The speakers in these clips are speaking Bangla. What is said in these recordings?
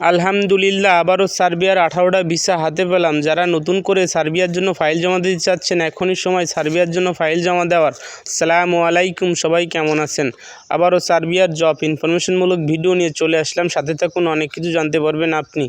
আলহামদুলিল্লাহ, আবারও সার্বিয়ার আঠারোটা ভিসা হাতে পেলাম। যারা নতুন করে সার্বিয়ার জন্য ফাইল জমা দিতে চাচ্ছেন, এখনই সময় সার্বিয়ার জন্য ফাইল জমা দেওয়ার। সালাম আলাইকুম, সবাই কেমন আছেন? আবারও সার্বিয়ার জব ইনফরমেশনমূলক ভিডিও নিয়ে চলে আসলাম। সাথে থাকুন, অনেক কিছু জানতে পারবেন আপনি।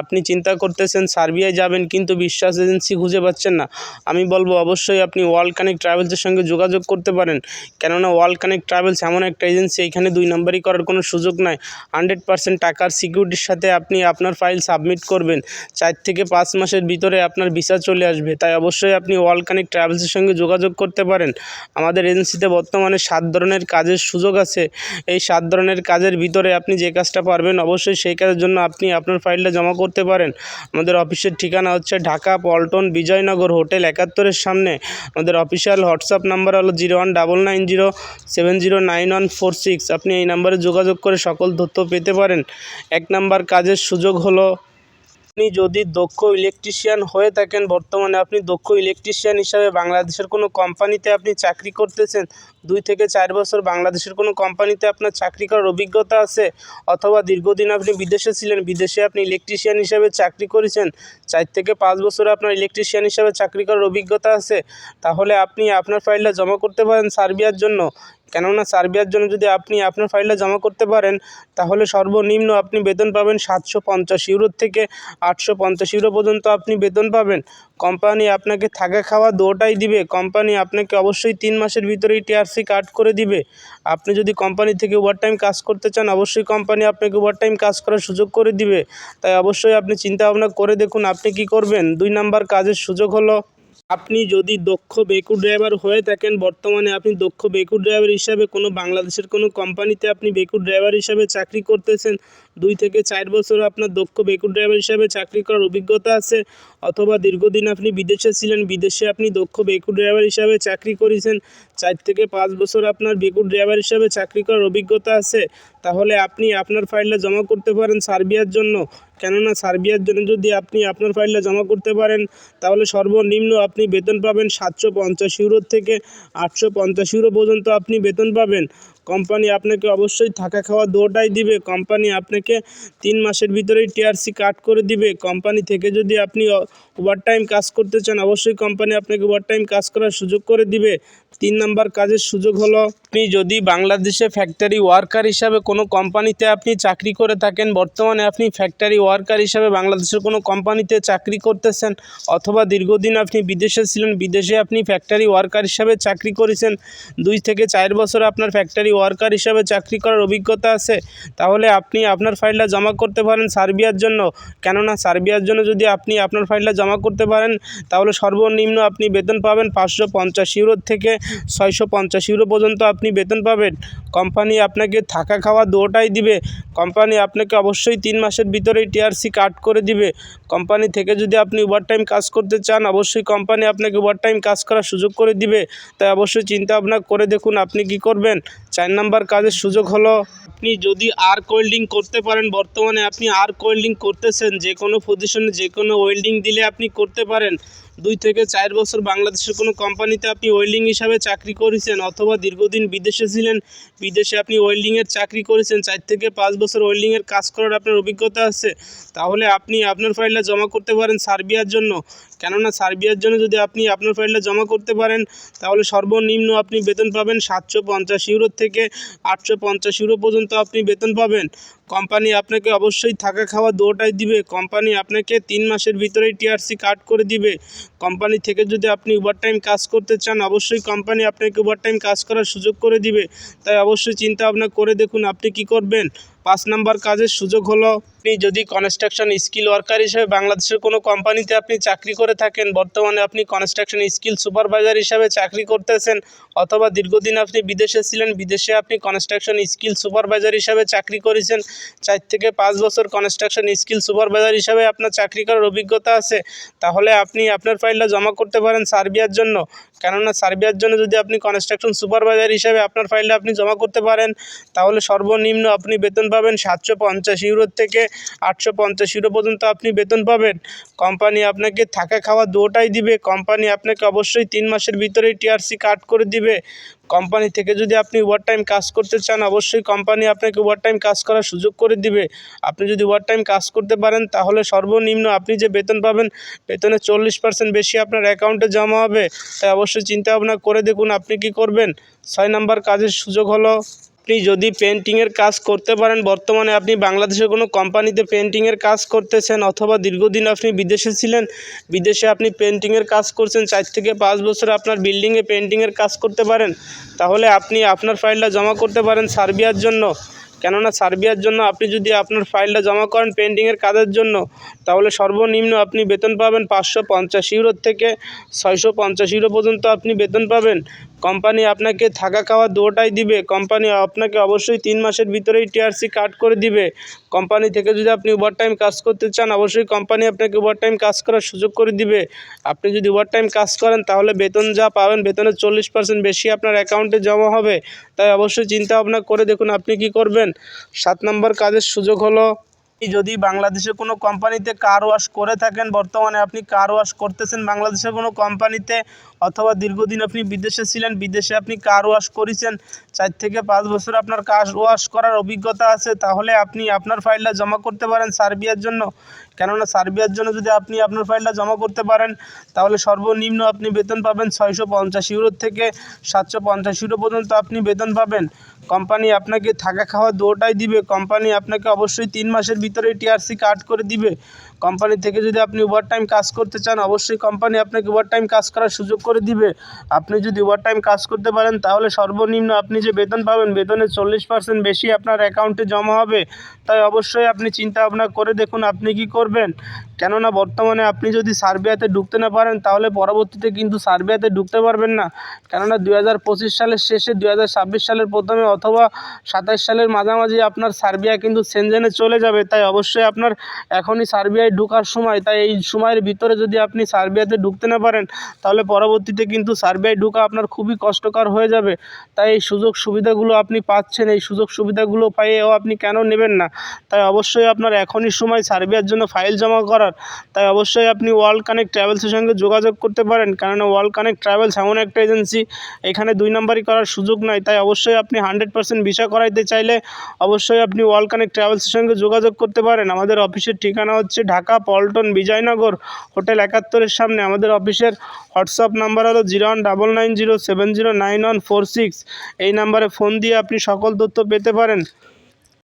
আপনি চিন্তা করতেছেন, সার্বিয়ায় যাবেন, কিন্তু বিশ্বাস এজেন্সি খুঁজে পাচ্ছেন না। আমি বলব, অবশ্যই আপনি ওয়ার্ল্ড কানেক্ট ট্রাভেলসের সঙ্গে যোগাযোগ করতে পারেন। কেননা ওয়ার্ল্ড কানেক্ট ট্রাভেলস এমন একটা এজেন্সি, এখানে দুই নম্বরই করার কোনো সুযোগ নাই। হান্ড্রেড পার্সেন্ট টাকার সিকিউরিটির সাথে আপনি আপনার ফাইল সাবমিট করবেন। চার থেকে পাঁচ মাসের ভিতরে আপনার ভিসা চলে আসবে। তাই অবশ্যই আপনি ওয়ার্ল্ড কানেক্ট ট্রাভেলসের সঙ্গে যোগাযোগ করতে পারেন। আমাদের এজেন্সিতে বর্তমানে সাত ধরনের কাজের সুযোগ আছে। এই সাত ধরনের কাজের ভিতরে আপনি যে কাজটা পারবেন, অবশ্যই সেই কাজের জন্য আপনি আপনার ফাইলটা জমা করতে পারেন। আমাদের অফিসের ঠিকানা হচ্ছে ঢাকা, পল্টন, বিজয়নগর, হোটেল একাত্তরের সামনে। আমাদের অফিসিয়াল হোয়াটসঅ্যাপ নাম্বার হলো zero one double nine zero seven zero nine one four six. আপনি এই নাম্বারে যোগাযোগ করে সকল তথ্য পেতে পারেন। এক নাম্বার কাজের সুযোগ হলো, আপনি যদি দক্ষ ইলেকট্রিশিয়ান হয়ে থাকেন বর্তমানে, আপনি দক্ষ ইলেকট্রিশিয়ান হিসাবে বাংলাদেশের কোনো কোম্পানিতে আপনি চাকরি করতেছেন, দুই থেকে চার বছর বাংলাদেশের কোনো কোম্পানিতে আপনার চাকরি করার অভিজ্ঞতা আছে, অথবা দীর্ঘদিন আপনি বিদেশে ছিলেন, বিদেশে আপনি ইলেকট্রিশিয়ান হিসাবে চাকরি করেছেন, চার থেকে পাঁচ বছর আপনার ইলেকট্রিশিয়ান হিসাবে চাকরি করার অভিজ্ঞতা আছে, তাহলে আপনি আপনার ফাইলটা জমা করতে পারেন সার্বিয়ার জন্য। কেননা সার্বিয়ার জন্য যদি আপনি আপনার ফাইলটা জমা করতে পারেন, তাহলে সর্বনিম্ন আপনি বেতন পাবেন সাতশো পঞ্চাশ ইউরোর থেকে আটশো পঞ্চাশ ইউরো পর্যন্ত আপনি বেতন পাবেন। কোম্পানি আপনাকে থাকা খাওয়া দুটাই দিবে। কোম্পানি আপনাকে অবশ্যই তিন মাসের ভিতরেই টিআরসি কাট করে দিবে। আপনি যদি কোম্পানি থেকে ওভারটাইম কাজ করতে চান, অবশ্যই কোম্পানি আপনাকে ওভারটাইম কাজ করার সুযোগ করে দিবে। তাই অবশ্যই আপনি চিন্তা ভাবনা করে দেখুন, আপনি কি করবেন? দুই নাম্বার কাজের সুযোগ হলো আপনি যদি দক্ষ বেকু ড্রাইভার হয়ে থাকেন, বর্তমানে আপনি দক্ষ বেকু ড্রাইভার হিসাবে কোনো বাংলাদেশের কোনো কোম্পানিতে আপনি বেকু ড্রাইভার হিসাবে চাকরি করতেছেন। দুই থেকে চার বছর আপনার দক্ষ বেকু ড্রাইভার হিসাবে চাকরি করার অভিজ্ঞতা আছে, অথবা দীর্ঘদিন আপনি বিদেশে ছিলেন, বিদেশে আপনি দক্ষ বেকু ড্রাইভার হিসাবে চাকরি করেছেন, চার থেকে পাঁচ বছর আপনার বেকু ড্রাইভার হিসাবে চাকরি করার অভিজ্ঞতা আছে। তাহলে আপনি আপনার ফাইলটা জমা করতে পারেন সার্বিয়ার জন্য। কেননা সার্বিয়ার জন্য যদি আপনি আপনার ফাইলটা জমা করতে পারেন, তাহলে সর্বনিম্ন আপনি বেতন পাবেন সাতশো পঞ্চাশ ইউরো থেকে আটশো পঞ্চাশ ইউরো পর্যন্ত আপনি বেতন পাবেন। কোম্পানি আপনাকে অবশ্যই থাকা খাওয়া দুটাই দিবে। কোম্পানি আপনাকে তিন মাসের ভিতরেই টিআরসি কাট করে দিবে। কোম্পানি থেকে যদি আপনি ওভারটাইম কাজ করতে চান, অবশ্যই কোম্পানি আপনাকে ওভারটাইম কাজ করার সুযোগ করে দিবে। তিন নম্বর কাজের সুযোগ হলো, আপনি যদি বাংলাদেশে ফ্যাক্টরি ওয়ার্কার হিসাবে কোনো কোম্পানিতে আপনি চাকরি করে থাকেন, বর্তমানে আপনি ফ্যাক্টরি ওয়ার্কার হিসাবে বাংলাদেশের কোনো কোম্পানিতে চাকরি করতেছেন অথবা দীর্ঘদিন আপনি বিদেশে ছিলেন, বিদেশে আপনি ফ্যাক্টরি ওয়ার্কার হিসাবে চাকরি করেছেন, দুই থেকে চার বছর আপনার ফ্যাক্টরি ওয়ার্কার হিসাবে চাকরি করার অভিজ্ঞতা আছে, তাহলে আপনি আপনার ফাইলটা জমা করতে পারেন সার্বিয়ার জন্য। কেননা, সার্বিয়ার জন্য যদি আপনি আপনার ফাইলটা জমা করতে পারেন, তাহলে সর্বনিম্ন আপনি বেতন পাবেন পাঁচশো পঞ্চাশ ইউরো থেকে ছয়শো পঞ্চাশ ইউরো পর্যন্ত আপনি বেতন পাবেন। কোম্পানি আপনাকে থাকা খাওয়া দুটাই দিবে। কোম্পানি আপনাকে অবশ্যই তিন মাসের ভিতরেই টিআরসি কাট করে দিবে। কোম্পানি থেকে যদি আপনি ওভারটাইম কাজ করতে চান, অবশ্যই কোম্পানি আপনাকে ওভারটাইম কাজ করার সুযোগ করে দিবে। তাই অবশ্যই চিন্তা ভাবনা করে দেখুন আপনি কি করবেন। চার নাম্বার কাজের সুযোগ হলো, আপনি যদি আর ওয়েল্ডিং করতে পারেন, বর্তমানে আপনি আর্ক ওয়েল্ডিং করতেছেন যে কোনো পজিশনে যে কোনো ওয়েল্ডিং দিলে আপনি করতে পারেন। দুই থেকে চার বছর বাংলাদেশের কোনো কোম্পানিতে আপনি ওয়েল্ডিং হিসাবে চাকরি করেছেন অথবা দীর্ঘদিন বিদেশে ছিলেন, বিদেশে আপনি ওয়েল্ডিংয়ের চাকরি করেছেন, চার থেকে পাঁচ বছর ওয়েল্ডিংয়ের কাজ করার আপনার অভিজ্ঞতা আছে, তাহলে আপনি আপনার ফাইলটা জমা করতে পারেন সার্বিয়ার জন্য। কেননা সার্বিয়ার জন্য যদি আপনি আপনার ফাইলটা জমা করতে পারেন, তাহলে সর্বনিম্ন আপনি বেতন পাবেন সাতশো পঞ্চাশ ইউরো থেকে আটশো পঞ্চাশ ইউরো পর্যন্ত আপনি বেতন পাবেন। কোম্পানি আপনাকে অবশ্যই থাকা খাওয়া দুটাই দিবে। কোম্পানি আপনাকে তিন মাসের ভিতরেই টিআরসি কাট করে দিবে। কোম্পানি থেকে যদি আপনি ওভারটাইম কাজ করতে চান, অবশ্যই কোম্পানি আপনাকে ওভারটাইম কাজ করার সুযোগ করে দিবে। তাই অবশ্যই চিন্তা ভাবনা করে দেখুন আপনি কি করবেন। পাঁচ নম্বর কাজের সুযোগ হলো, আপনি যদি কনস্ট্রাকশন স্কিল ওয়ার্কার হিসেবে বাংলাদেশের কোনো কোম্পানিতে আপনি চাকরি করে থাকেন, বর্তমানে আপনি কনস্ট্রাকশন স্কিল সুপারভাইজার হিসাবে চাকরি করতেছেন, অথবা দীর্ঘদিন আপনি বিদেশে ছিলেন, বিদেশে আপনি কনস্ট্রাকশন স্কিল সুপারভাইজার হিসাবে চাকরি করেছেন, চার থেকে পাঁচ বছর কনস্ট্রাকশন স্কিল সুপারভাইজার হিসাবে আপনার চাকরি করার অভিজ্ঞতা আছে, তাহলে আপনি আপনার ফাইলটা জমা করতে পারেন সার্বিয়ার জন্য। কেননা সার্বিয়ার জন্য যদি আপনি কনস্ট্রাকশন সুপারভাইজার হিসাবে আপনার ফাইলটা আপনি জমা করতে পারেন, তাহলে সর্বনিম্ন আপনি বেতন পাবেন সাতশো পঞ্চাশ ইউরোর থেকে আটশো পঞ্চাশ ইউরো পর্যন্ত আপনি বেতন পাবেন। কোম্পানি আপনাকে থাকা খাওয়া দুটোটাই দিবে। কোম্পানি আপনাকে অবশ্যই তিন মাসের ভিতরেই টিআরসি কাট করে দিবে। কোম্পানি থেকে যদি আপনি ওভার টাইম কাজ করতে চান, অবশ্যই কোম্পানি আপনাকে ওভার টাইম কাজ করার সুযোগ করে দিবে। আপনি যদি ওভার টাইম কাজ করতে পারেন, তাহলে সর্বনিম্ন আপনি যে বেতন পাবেন বেতনের চল্লিশ পার্সেন্ট বেশি আপনার অ্যাকাউন্টে জমা হবে। তাই অবশ্যই চিন্তা ভাবনা করে দেখুন আপনি কি করবেন। ছয় নম্বর কাজের সুযোগ হলো আপনি যদি পেন্টিংয়ের কাজ করতে পারেন, বর্তমানে আপনি বাংলাদেশের কোনো কোম্পানিতে পেন্টিংয়ের কাজ করতেছেন অথবা দীর্ঘদিন আপনি বিদেশে ছিলেন, বিদেশে আপনি পেন্টিংয়ের কাজ করছেন, চার থেকে পাঁচ বছর আপনার বিল্ডিংয়ে পেন্টিংয়ের কাজ করতে পারেন, তাহলে আপনি আপনার ফাইলটা জমা করতে পারেন সার্বিয়ার জন্য। কেননা সার্বিয়ার জন্য আপনি যদি আপনার ফাইলটা জমা করেন পেন্টিংয়ের কাজের জন্য, তাহলে সর্বনিম্ন আপনি বেতন পাবেন পাঁচশো পঞ্চাশ ইউরোর থেকে ছয়শো পঞ্চাশ ইউরো পর্যন্ত আপনি বেতন পাবেন। কোম্পানি আপনাকে থাকা খাওয়া দুটোটাই দিবে। কোম্পানি আপনাকে অবশ্যই তিন মাসের ভিতরেই টিআরসি কাট করে দিবে। কোম্পানি থেকে যদি আপনি ওভার টাইম কাজ করতে চান, অবশ্যই কোম্পানি আপনাকে ওভার টাইম কাজ করার সুযোগ করে দিবে। আপনি যদি ওভার টাইম কাজ করেন, তাহলে বেতন যা পাবেন বেতনের চল্লিশ পার্সেন্ট বেশি আপনার অ্যাকাউন্টে জমা হবে। তাই অবশ্যই চিন্তা ভাবনা করে দেখুন আপনি কি করবেন। সাত নম্বর কাজের সুযোগ হলো যদি বাংলাদেশে কোনো কোম্পানিতে কার ওয়াশ করে থাকেন, বর্তমানে আপনি কার ওয়াশ করতেছেন বাংলাদেশের কোনো কোম্পানিতে, অথবা দীর্ঘদিন আপনি বিদেশে ছিলেন, বিদেশে আপনি কার ওয়াশ করেছেন, চার থেকে পাঁচ বছর আপনার কার ওয়াশ করার অভিজ্ঞতা আছে, তাহলে আপনি আপনার ফাইলটা জমা করতে পারেন সার্বিয়ার জন্য। কেননা সার্বিয়ার জন্য যদি আপনি আপনার ফাইলটা জমা করতে পারেন, তাহলে সর্বনিম্ন আপনি বেতন পাবেন ছয়শো পঞ্চাশ ইউরোর থেকে সাতশো পঞ্চাশ ইউরো পর্যন্ত আপনি বেতন পাবেন। কোম্পানি আপনাকে থাকা খাওয়া দুটোটাই দিবে। কোম্পানি আপনাকে অবশ্যই তিন মাসের ভিতরে টিআরসি কাট করে দিবে। কোম্পানি থেকে যদি আপনি ওভার টাইম কাজ করতে চান, অবশ্যই কোম্পানি আপনাকে ওভার টাইম কাজ করার সুযোগ করে দিবে। আপনি যদি ওভার টাইম কাজ করতে পারেন, তাহলে সর্বনিম্ন আপনি যে বেতন পাবেন বেতনের চল্লিশ পার্সেন্ট বেশি আপনার অ্যাকাউন্টে জমা হবে। তাই অবশ্যই আপনি চিন্তা ভাবনা করে দেখুন, আপনি কি করবেন? কেননা বর্তমানে আপনি যদি সার্বিয়াতে ঢুকতে না পারেন, তাহলে পরবর্তীতে কিন্তু সার্বিয়াতে ঢুকতে পারবেন না। কেননা দুই হাজার পঁচিশ সালের শেষে, দুই হাজার ছাব্বিশ সালের প্রথমে অথবা সাতাশ সালের মাঝামাঝি আপনার সার্বিয়া কিন্তু সেনজেনে চলে যাবে। তাই অবশ্যই আপনার এখনই সার্বিয়ায় ঢোকার সময়, তাই এই সময়ের ভিতরে যদি আপনি সার্বিয়াতে ঢুকতে না পারেন, তাহলে পরবর্তীতে কিন্তু সার্বিয়ায় ঢুকা আপনার খুবই কষ্টকর হয়ে যাবে। তাই এই সুযোগ সুবিধাগুলো আপনি পাচ্ছেন, এই সুযোগ সুবিধাগুলো পাইয়েও আপনি কেন নেবেন না? তাই অবশ্যই আপনার এখনই সময় সার্বিয়ার জন্য ফাইল জমা করার। তাই অবশ্যই আপনি ওয়ার্ল্ড কানেক্ট ট্রাভেলসের সঙ্গে যোগাযোগ করতে পারেন। কেননা ওয়ার্ল্ড কানেক্ট ট্রাভেলস এমন একটা এজেন্সি, এখানে দুই নাম্বারই করার সুযোগ নাই। তাই অবশ্যই আপনি হান্ড্রেড পার্সেন্ট ভিসা করাইতে চাইলে অবশ্যই আপনি ওয়ার্ল্ড কানেক্ট ট্রাভেলসের সঙ্গে যোগাযোগ করতে পারেন। আমাদের অফিসের ঠিকানা হচ্ছে ঢাকা পল্টন বিজয়নগর, হোটেল একাত্তরের সামনে। আমাদের অফিসের হোয়াটসঅ্যাপ নাম্বার হলো zero one double nine zero seven zero nine one four six. এই নাম্বারে ফোন দিয়ে আপনি সকল তথ্য পেতে পারেন।